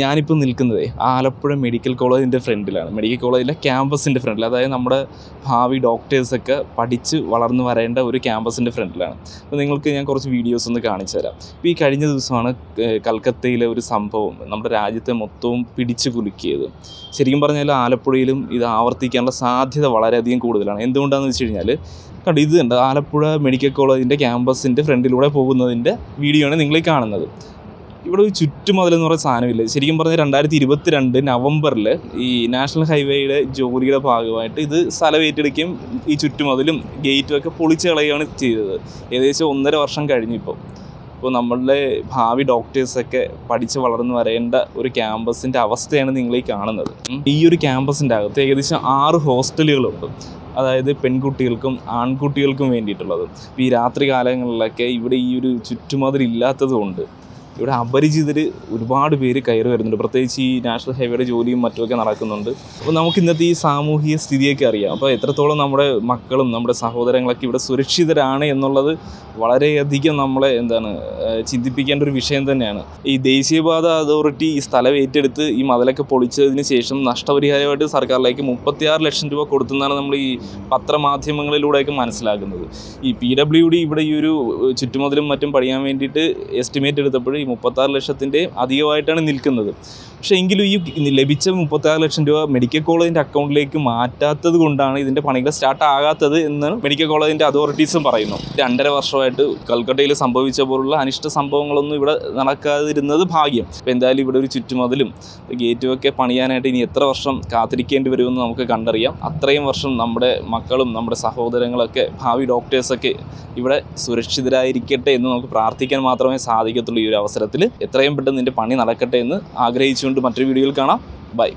ഞാനിപ്പോൾ നിൽക്കുന്നത് ആലപ്പുഴ മെഡിക്കൽ കോളേജിന്റെ ഫ്രണ്ടിലാണ്. മെഡിക്കൽ കോളേജിലെ ക്യാമ്പസിന്റെ ഫ്രണ്ടിൽ. അതായത് നമ്മുടെ ഭാവി ഡോക്ടേഴ്സൊക്കെ പഠിച്ച് വളർന്നു വരേണ്ട ഒരു ക്യാമ്പസിന്റെ ഫ്രണ്ടിലാണ്. അപ്പോൾ നിങ്ങൾക്ക് ഞാൻ കുറച്ച് വീഡിയോസ് ഒന്ന് കാണിച്ചു തരാം. ഇപ്പോൾ ഈ കഴിഞ്ഞ ദിവസമാണ് കൽക്കത്തയിലെ ഒരു സംഭവം നമ്മുടെ രാജ്യത്തെ മൊത്തവും പിടിച്ചു കുലുക്കിയത്. ശരിക്കും പറഞ്ഞാൽ ആലപ്പുഴയിലും ഇത് ആവർത്തിക്കാനുള്ള സാധ്യത വളരെയധികം കൂടുതലാണ്. എന്തുകൊണ്ടാണെന്ന് വെച്ച് കഴിഞ്ഞാൽ കണ്ടു ഇത് ഉണ്ട് ആലപ്പുഴ മെഡിക്കൽ കോളേജിന്റെ ക്യാമ്പസിന്റെ ഫ്രണ്ടിലൂടെ പോകുന്നതിന്റെ വീഡിയോ ആണ് നിങ്ങൾ കാണുന്നത്. ഇവിടെ ഒരു ചുറ്റുമതിൽ എന്ന് പറയുന്ന സാധനമില്ല. ശരിക്കും പറഞ്ഞാൽ രണ്ടായിരത്തി ഇരുപത്തി രണ്ട് നവംബറിൽ ഈ നാഷണൽ ഹൈവേയുടെ ജോലിയുടെ ഭാഗമായിട്ട് ഇത് സ്ഥലം ഏറ്റെടുക്കുകയും ഈ ചുറ്റുമതിലും ഗേറ്റും ഒക്കെ പൊളിച്ച് കളയുകയാണ് ചെയ്തത്. ഏകദേശം ഒന്നര വർഷം കഴിഞ്ഞു ഇപ്പോൾ നമ്മളുടെ ഭാവി ഡോക്ടേഴ്സൊക്കെ പഠിച്ച് വളർന്നു വരേണ്ട ഒരു ക്യാമ്പസിന്റെ അവസ്ഥയാണ് നിങ്ങൾ ഈ കാണുന്നത് ഈ ഒരു ക്യാമ്പസിന്റെ അകത്ത് ഏകദേശം ആറ് ഹോസ്റ്റലുകളുണ്ട്. അതായത് പെൺകുട്ടികൾക്കും ആൺകുട്ടികൾക്കും വേണ്ടിയിട്ടുള്ളത്. ഈ രാത്രി കാലങ്ങളിലൊക്കെ ഇവിടെ ഈ ഒരു ചുറ്റുമതിലില്ലാത്തതുകൊണ്ട് ഇവിടെ അപരിചിതർ ഒരുപാട് പേര് കയറി വരുന്നുണ്ട്. പ്രത്യേകിച്ച് ഈ നാഷണൽ ഹൈവേയുടെ ജോലിയും മറ്റുമൊക്കെ നടക്കുന്നുണ്ട്. അപ്പോൾ നമുക്ക് ഇന്നത്തെ ഈ സാമൂഹിക സ്ഥിതിയൊക്കെ അറിയാം. അപ്പോൾ എത്രത്തോളം നമ്മുടെ മക്കളും നമ്മുടെ സഹോദരങ്ങളൊക്കെ ഇവിടെ സുരക്ഷിതരാണ് എന്നുള്ളത് വളരെയധികം നമ്മളെ എന്താണ് ചിന്തിപ്പിക്കേണ്ട ഒരു വിഷയം തന്നെയാണ്. ഈ ദേശീയപാത അതോറിറ്റി ഈ സ്ഥലം ഏറ്റെടുത്ത് ഈ മതിലൊക്കെ പൊളിച്ചതിന് ശേഷം നഷ്ടപരിഹാരമായിട്ട് സർക്കാരിലേക്ക് മുപ്പത്തിയാറ് ലക്ഷം രൂപ കൊടുത്തെന്നാണ് നമ്മൾ ഈ പത്രമാധ്യമങ്ങളിലൂടെയൊക്കെ മനസ്സിലാക്കുന്നത്. ഈ പി ഡബ്ല്യു ഡി ഇവിടെ ഈ ഒരു ചുറ്റുമതിലും മറ്റും പഠിക്കാൻ വേണ്ടിയിട്ട് എസ്റ്റിമേറ്റ് എടുത്തപ്പോൾ ഈ മുപ്പത്താറ് ലക്ഷത്തിന്റെയും അധികമായിട്ടാണ് നിൽക്കുന്നത്. പക്ഷേ എങ്കിലും ഈ ലഭിച്ച മുപ്പത്താറ് ലക്ഷം രൂപ മെഡിക്കൽ കോളേജിന്റെ അക്കൗണ്ടിലേക്ക് മാറ്റാത്തത് കൊണ്ടാണ് ഇതിന്റെ പണികൾ സ്റ്റാർട്ട് ആകാത്തത് എന്ന് മെഡിക്കൽ കോളേജിന്റെ അതോറിറ്റീസും പറയുന്നു. രണ്ടര വർഷമായിട്ട് കൽക്കട്ടയിൽ സംഭവിച്ച പോലുള്ള അനിഷ്ട സംഭവങ്ങളൊന്നും ഇവിടെ നടക്കാതിരുന്നത് ഭാഗ്യം. അപ്പോൾ എന്തായാലും ഇവിടെ ഒരു ചുറ്റുമതിലും ഗേറ്റും ഒക്കെ പണിയാനായിട്ട് ഇനി എത്ര വർഷം കാത്തിരിക്കേണ്ടി വരുമെന്ന് നമുക്ക് കണ്ടറിയാം. അത്രയും വർഷം നമ്മുടെ മക്കളും നമ്മുടെ സഹോദരങ്ങളൊക്കെ ഭാവി ഡോക്ടേഴ്സൊക്കെ ഇവിടെ സുരക്ഷിതരായിരിക്കട്ടെ എന്ന് നമുക്ക് പ്രാർത്ഥിക്കാൻ മാത്രമേ സാധിക്കത്തുള്ളൂ ഈ ഒരു അവസരത്തിൽ എത്രയും പെട്ടെന്ന് ഇതിന്റെ പണി നടക്കട്ടെ എന്ന് ആഗ്രഹിച്ചുകൊണ്ട് മറ്റൊരു വീഡിയോയിൽ കാണാം. ബൈ.